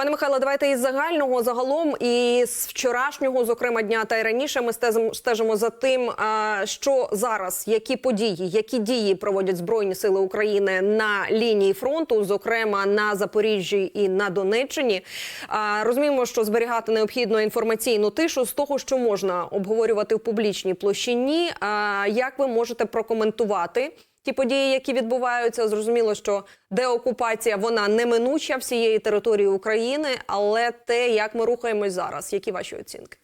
Пане Михайло, давайте із загального загалом і з вчорашнього, зокрема дня та й раніше, ми стежимо, за тим, що зараз, які події, які дії проводять збройні сили України на лінії фронту, зокрема на Запоріжжі і на Донеччині. Розуміємо, що зберігати необхідно інформаційну тишу з того, що можна обговорювати в публічній площині. Як ви можете прокоментувати? Ті події, які відбуваються, зрозуміло, що деокупація вона неминуча всієї території України, але те, як ми рухаємось зараз, які ваші оцінки?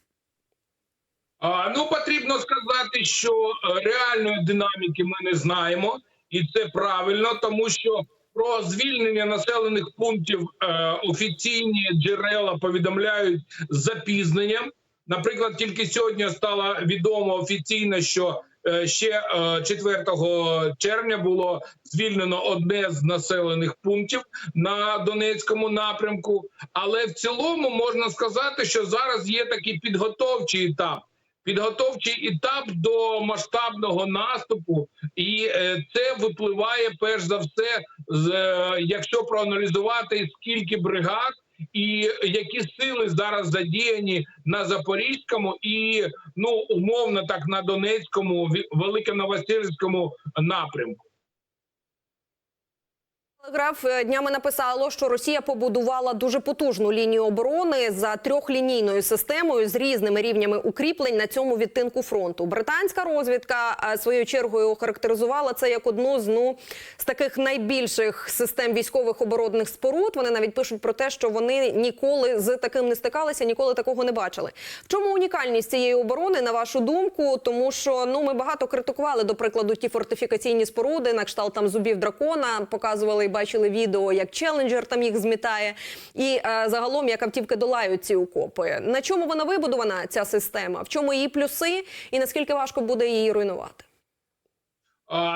А, ну потрібно сказати, що е, реальної динаміки ми не знаємо, і це правильно, тому що про звільнення населених пунктів е, офіційні джерела повідомляють з запізненням. Наприклад, тільки сьогодні стало відомо офіційно, що ще е, 4 червня було звільнено одне з населених пунктів на Донецькому напрямку. Але в цілому можна сказати, що зараз є такий підготовчий етап. Підготовчий етап до масштабного наступу, і е, це випливає перш за все, з е, якщо проаналізувати скільки бригад і які сили зараз задіяні на Запорізькому і ну умовно так на Донецькому, Великоновосильському напрямку. Телеграф е, днями написало, що Росія побудувала дуже потужну лінію оборони за трьохлінійною системою з різними рівнями укріплень на цьому відтинку фронту. Британська розвідка е, своєю чергою охарактеризувала це як одну з ну з таких найбільших систем військових оборонних споруд. Вони навіть пишуть про те, що вони ніколи з таким не стикалися, ніколи такого не бачили. В чому унікальність цієї оборони, на вашу думку? Тому що ну ми багато критикували, до прикладу, ті фортифікаційні споруди, на кшталт там зубів дракона, показували бачили відео, як Челенджер там їх змітає, і е, загалом як автівки долають ці окопи. На чому вона вибудована, ця система? В чому її плюси, і наскільки важко буде її руйнувати?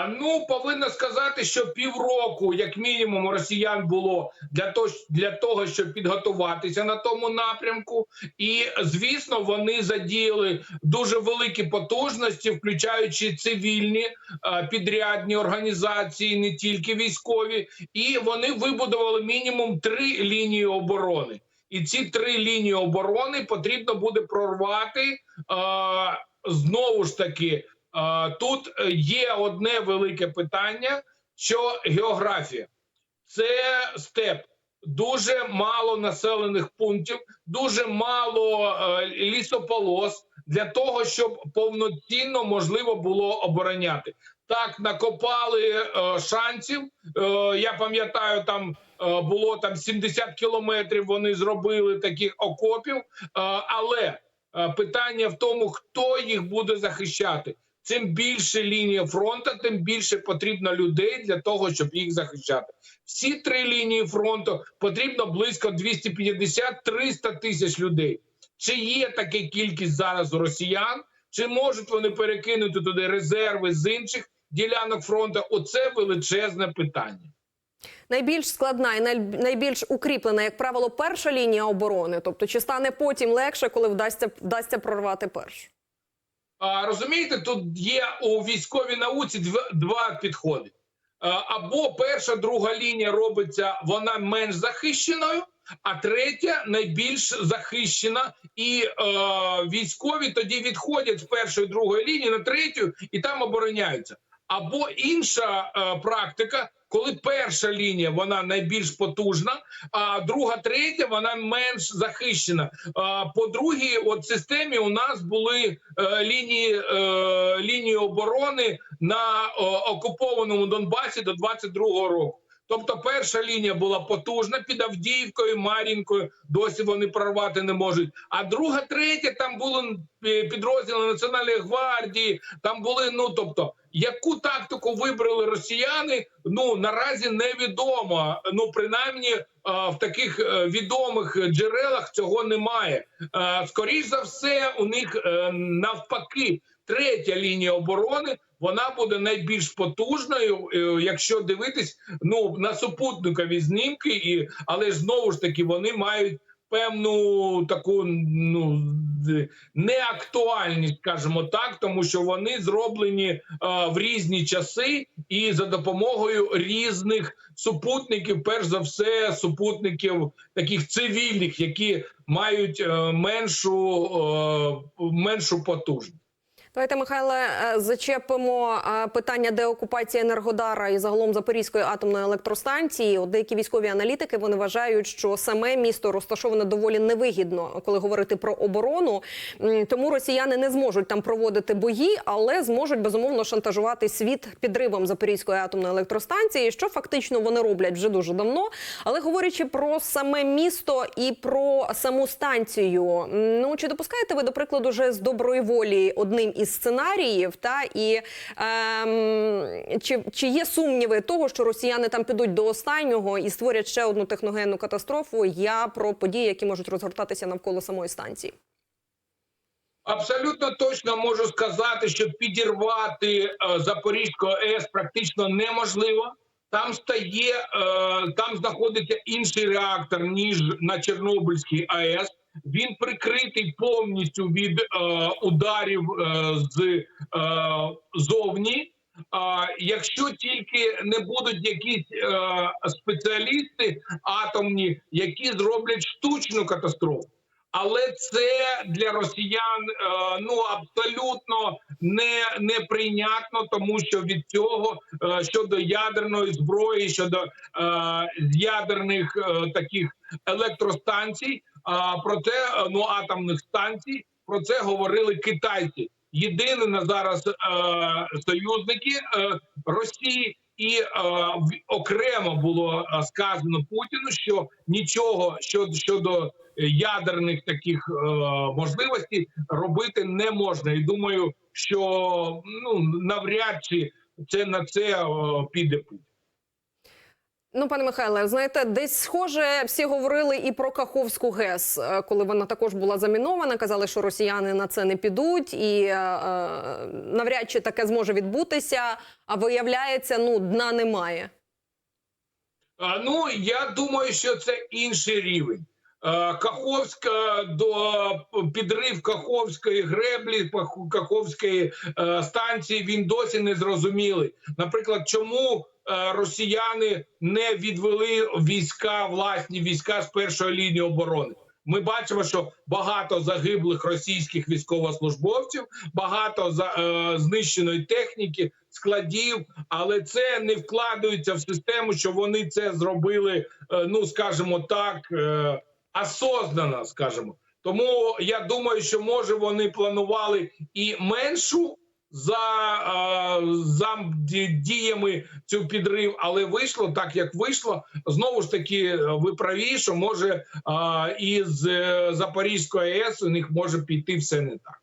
Ну повинна сказати, що півроку, як мінімум, росіян було для того, для того, щоб підготуватися на тому напрямку, і звісно, вони задіяли дуже великі потужності, включаючи цивільні підрядні організації, не тільки військові, і вони вибудували мінімум три лінії оборони. І ці три лінії оборони потрібно буде прорвати знову ж таки. Тут е, є одне велике питання: що географія це степ. Дуже мало населених пунктів, дуже мало е, лісополос для того, щоб повноцінно можливо було обороняти. Так накопали е, шансів. Я пам'ятаю, там було там 70 кілометрів. Вони зробили таких окопів, але питання в тому, хто їх буде захищати. Чим більше лінія фронту, тим більше потрібно людей для того, щоб їх захищати. Всі три лінії фронту потрібно близько 250-300 тисяч людей. Чи є така кількість зараз у росіян? Чи можуть вони перекинути туди резерви з інших ділянок фронту? Оце величезне питання. Найбільш складна і найбільш укріплена, як правило, перша лінія оборони. Тобто, чи стане потім легше, коли вдасться вдасться прорвати першу? Розумієте, тут є у військовій науці дв- два підходи. Або перша, друга лінія робиться вона менш захищеною, а третя найбільш захищена, і е, військові тоді відходять з першої другої лінії на третю і там обороняються. Або інша е, практика, коли перша лінія вона найбільш потужна, а друга, третя вона менш захищена. А, по другій, от системі у нас були е, лінії, е, лінії оборони на е, окупованому Донбасі до 22-го року. Тобто перша лінія була потужна під Авдіївкою, Мар'їнкою, досі вони прорвати не можуть. А друга, третя там були підрозділи Національної гвардії, там були, ну тобто, яку тактику вибрали росіяни, ну наразі невідомо. Ну, принаймні в таких е, відомих джерелах цього немає. Е, Скоріш за все, у них е, навпаки третя лінія оборони. Вона буде найбільш потужною, е, якщо дивитись ну на супутникові знімки, і але знову ж таки вони мають певну таку ну неактуальність, скажімо так, тому що вони зроблені е, в різні часи і за допомогою різних супутників, перш за все, супутників таких цивільних, які мають е, меншу, е, меншу потужність. Давайте, Михайле, е, зачепимо е, питання деокупації Енергодара і загалом Запорізької атомної електростанції. От деякі військові аналітики вони вважають, що саме місто розташоване доволі невигідно, коли говорити про оборону. Тому росіяни не зможуть там проводити бої, але зможуть безумовно шантажувати світ підривом Запорізької атомної електростанції, що фактично вони роблять вже дуже давно. Але говорячи про саме місто і про саму станцію, ну чи допускаєте ви до прикладу вже з доброї волі одним із сценаріїв, та і ем, чи, чи є сумніви того, що росіяни там підуть до останнього і створять ще одну техногенну катастрофу? Я про події, які можуть розгортатися навколо самої станції. Абсолютно точно можу сказати, що підірвати е, Запорізьку АЕС практично неможливо. Там стає, е, там знаходиться інший реактор ніж на Чорнобильській АЕС. Він прикритий повністю від е, ударів е, з е, зовні. А якщо тільки не будуть якісь е, спеціалісти атомні, які зроблять штучну катастрофу. Але це для росіян е, ну абсолютно не неприйнятно, тому що від цього е, щодо ядерної зброї, щодо е, ядерних таких електростанцій, про це ну атомних станцій, про це говорили китайці. Єдині на зараз союзники Росії. І е, окремо було сказано Путіну, що нічого щодо щодо ядерних таких е, можливостей робити не можна. І думаю, що ну навряд чи це на це е, піде Путін. Ну, пане Михайле, знаєте, десь схоже, всі говорили і про Каховську ГЕС, е, коли вона також була замінована. Казали, що росіяни на це не підуть, і е, е, навряд чи таке зможе відбутися. А виявляється, ну дна немає. А, Ну я думаю, що це інший рівень. Е, Каховська до підрив Каховської греблі, Каховської е, станції він досі не зрозумілий. Наприклад, чому е, росіяни не відвели війська, власні війська з першої лінії оборони? Ми бачимо, що багато загиблих російських військовослужбовців, багато за, е, знищеної техніки, складів, але це не вкладається в систему, що вони це зробили, е, ну скажімо так, е, осознанно, скажімо. Тому я думаю, що може вони планували і меншу за, е, за діями цю підрив, але вийшло так, як вийшло. Знову ж таки, е, ви праві, що може е, із Запорізької АЕС у них може піти все не так.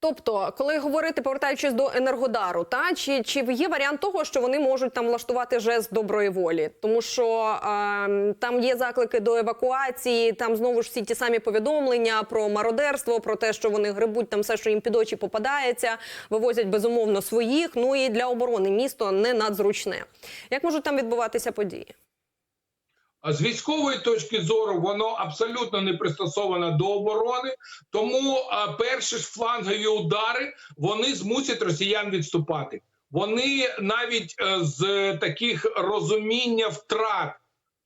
Тобто, коли говорити, повертаючись до енергодару, та чи, чи є варіант того, що вони можуть там влаштувати жест доброї волі, тому що е, там є заклики до евакуації, там знову ж всі ті самі повідомлення про мародерство, про те, що вони грибуть там все, що їм під очі попадається, вивозять безумовно своїх. Ну і для оборони місто не надзручне. Як можуть там відбуватися події? А з військової точки зору воно абсолютно не пристосоване до оборони. Тому перші ж флангові удари вони змусять росіян відступати. Вони навіть е, з таких розуміння втрат,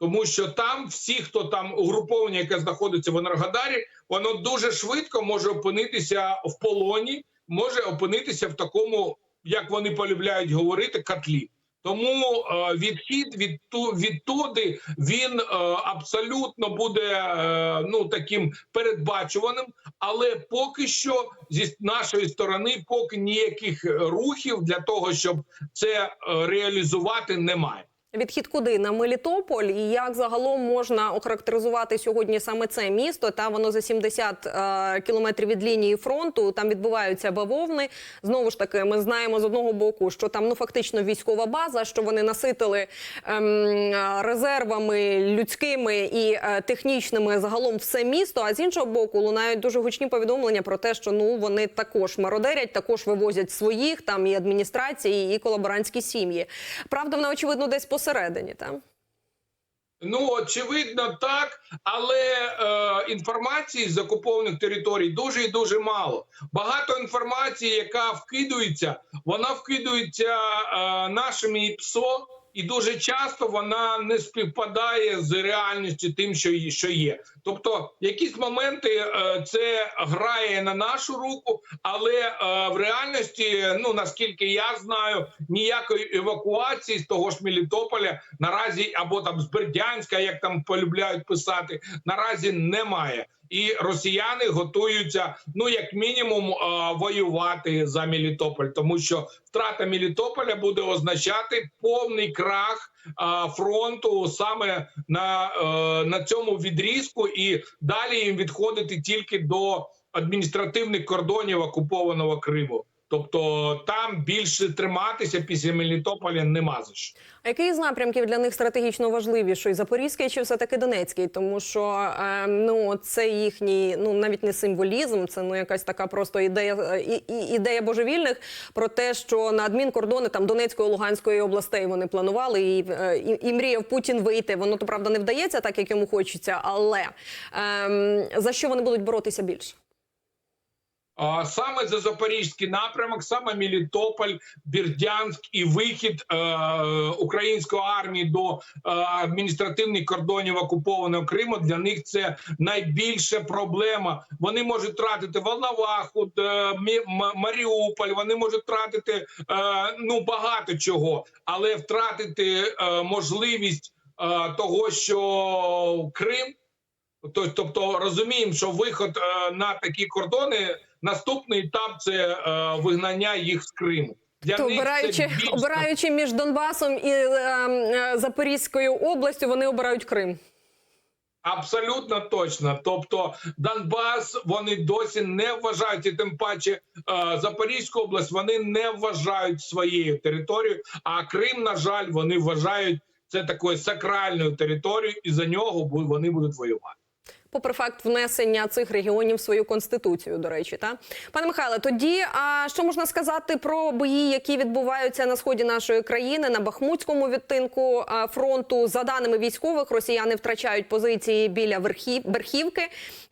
тому що там всі, хто там угруповання, яке знаходиться в Енергодарі, воно дуже швидко може опинитися в полоні, може опинитися в такому, як вони полюбляють говорити, котлі. Тому е, відхід від ту відтуди він е, абсолютно буде е, ну таким передбачуваним, але поки що зі нашої сторони, поки ніяких рухів для того, щоб це реалізувати, немає. Відхід куди на Мелітополь, і як загалом можна охарактеризувати сьогодні саме це місто? Та воно за 70 е, кілометрів від лінії фронту. Там відбуваються бавовни. Знову ж таки, ми знаємо з одного боку, що там ну фактично військова база, що вони наситили е, резервами людськими і е, технічними загалом все місто. А з іншого боку, лунають дуже гучні повідомлення про те, що ну вони також мародерять, також вивозять своїх там і адміністрації, і колаборантські сім'ї. Правда, вона очевидно десь посередині. Там Ну, очевидно, так, але е, інформації з окупованих територій дуже і дуже мало. Багато інформації, яка вкидується, вона вкидується е, нашими ПСО, і дуже часто вона не співпадає з реальністю тим, що, що є. Тобто, якісь моменти е, це грає на нашу руку, але е, в реальності, ну наскільки я знаю, ніякої евакуації з того ж Мелітополя наразі або там з Бердянська, як там полюбляють писати, наразі немає. І росіяни готуються, ну як мінімум, е, воювати за Мелітополь, тому що втрата Мелітополя буде означати повний крах е, фронту саме на, е, на цьому відрізку, і далі їм відходити тільки до адміністративних кордонів окупованого Криму. Тобто там більше триматися після Мелітополя нема за що. А який з напрямків для них стратегічно важливіший? Запорізький чи все таки Донецький? Тому що е, ну це їхній, ну навіть не символізм, це ну якась така просто ідея і, і, ідея божевільних про те, що на адмінкордони там Донецької Луганської областей вони планували і, е, і, і мріяв Путін вийти. Воно то правда не вдається, так як йому хочеться. Але е, за що вони будуть боротися більше? Саме за запорізький напрямок, саме Мелітополь, Бердянськ і вихід е, української армії до е, адміністративних кордонів окупованого Криму для них це найбільша проблема. Вони можуть тратити Волноваху, е, Маріуполь, вони можуть тратити ну багато чого, але втратити можливість того, що Крим. Тобто розуміємо, що виход на такі кордони, наступний етап це е, вигнання їх з Криму. Для То обираючи, більш- обираючи між Донбасом і е, е, Запорізькою областю, вони обирають Крим. Абсолютно точно. Тобто Донбас вони досі не вважають, і тим паче е, Запорізьку область вони не вважають своєю територією. А Крим, на жаль, вони вважають це такою сакральною територією, і за нього вони будуть воювати. Попри факт внесення цих регіонів в свою конституцію, до речі, та пане Михайле, тоді а що можна сказати про бої, які відбуваються на сході нашої країни на Бахмутському відтинку фронту? За даними військових, росіяни втрачають позиції біля верхів Берхівки.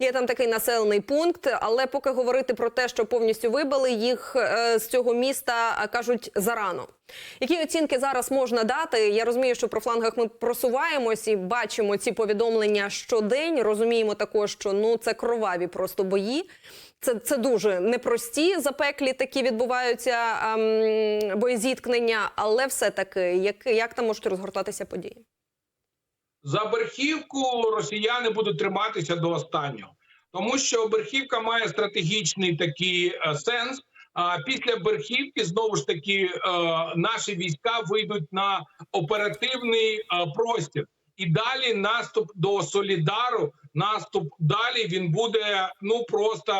Є там такий населений пункт. Але поки говорити про те, що повністю вибили їх е, з цього міста, кажуть зарано. Які оцінки зараз можна дати? Я розумію, що про флангах ми просуваємось і бачимо ці повідомлення щодень. Розуміємо також, що ну це кроваві просто бої. Це, це дуже непрості запеклі такі відбуваються ем, боєзіткнення, але все таки, як, як там можуть розгортатися події? За Берхівку росіяни будуть триматися до останнього, тому що Берхівка має стратегічний такий е, сенс. А після Берхівки знову ж таки е, наші війська вийдуть на оперативний е, простір. І далі наступ до Солідару, наступ далі він буде ну просто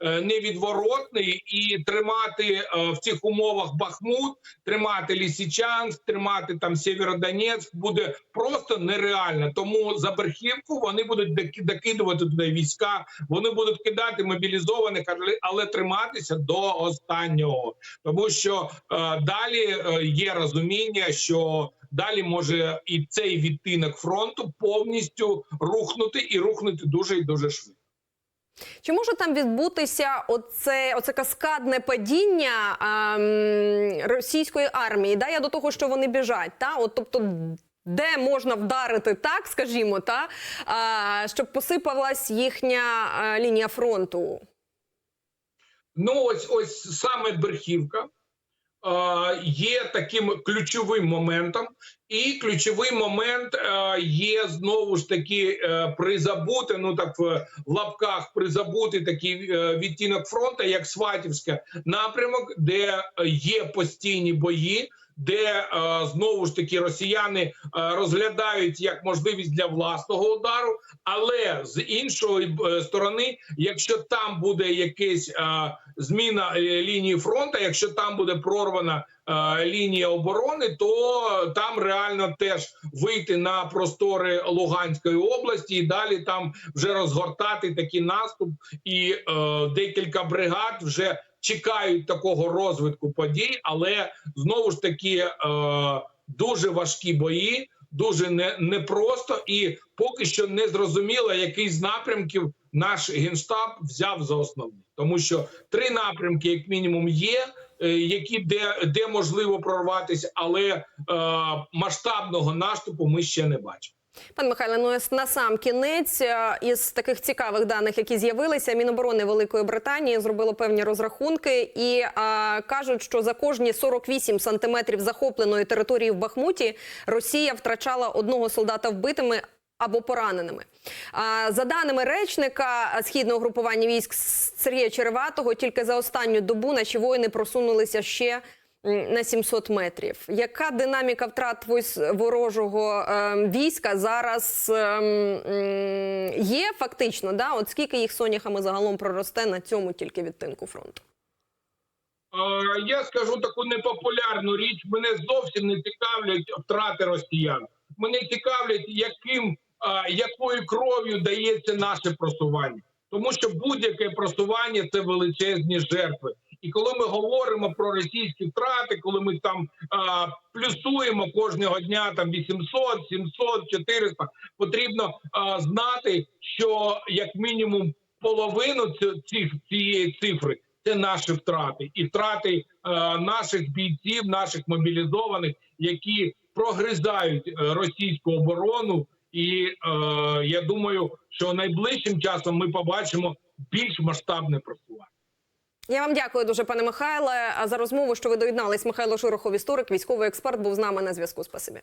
е, невідворотний і тримати е, в цих умовах Бахмут, тримати Лісичанськ, тримати там Сєвєродонецьк буде просто нереально. Тому за Берхівку вони будуть доки- докидувати туди війська, вони будуть кидати мобілізованих, але- триматися до останнього, тому що е, далі є розуміння, що далі може і цей відтинок фронту повністю рухнути і рухнути дуже і дуже швидко. Чи може там відбутися оце, оце каскадне падіння ем, російської армії? Да, я до того, що вони біжать, та от тобто. Де можна вдарити так, скажімо, та а, щоб посипалась їхня а, лінія фронту? Ну, ось ось саме Берхівка е, є таким ключовим моментом, і ключовий момент е, є знову ж таки е, призабути, ну так в, лапках призабути такий е, відтінок фронту, як Сватівська напрямок, де е, є постійні бої. Де е, знову ж таки росіяни е, розглядають як можливість для власного удару, але з іншої е, сторони, якщо там буде якась зміна лінії фронту, якщо там буде прорвана лінія оборони, то там реально теж вийти на простори Луганської області і далі там вже розгортати такий наступ, і е, декілька бригад вже чекають такого розвитку подій, але знову ж таки е, дуже важкі бої. дуже не, непросто, і поки що не зрозуміло, який з напрямків наш генштаб взяв за основний, тому що три напрямки, як мінімум, є. е, Які де, де можливо прорватися, але е, масштабного наступу ми ще не бачимо. Пане Михайле, ну на сам кінець е, із таких цікавих даних, які з'явилися, Міноборони Великої Британії зробило певні розрахунки і а, кажуть, що за кожні 48 сантиметрів захопленої території в Бахмуті Росія втрачала одного солдата вбитими. Або пораненими за даними речника східного групування військ Сергія Череватого, тільки за останню добу наші воїни просунулися ще на 700 метрів. Яка динаміка втрат ворожого ем, війська зараз ем, є фактично? Да? От скільки їх соняхами загалом проросте на цьому тільки відтинку фронту? Я скажу таку непопулярну річ. Мене зовсім не цікавлять втрати росіян. Мене цікавлять, яким якою кров'ю дається наше просування, тому що будь-яке просування це величезні жертви. І коли ми говоримо про російські втрати, коли ми там а, плюсуємо кожного дня там 800, 700, 400, потрібно а, знати, що як мінімум половину цих цієї цифри це наші втрати, і втрати е, наших бійців, наших мобілізованих, які прогризають е, російську оборону. І е, я думаю, що найближчим часом ми побачимо більш масштабне просування. Я вам дякую дуже, пане Михайле, за розмову, що ви доєднались. Михайло Шурохов, історик, військовий експерт, був з нами на зв'язку. Спасибі.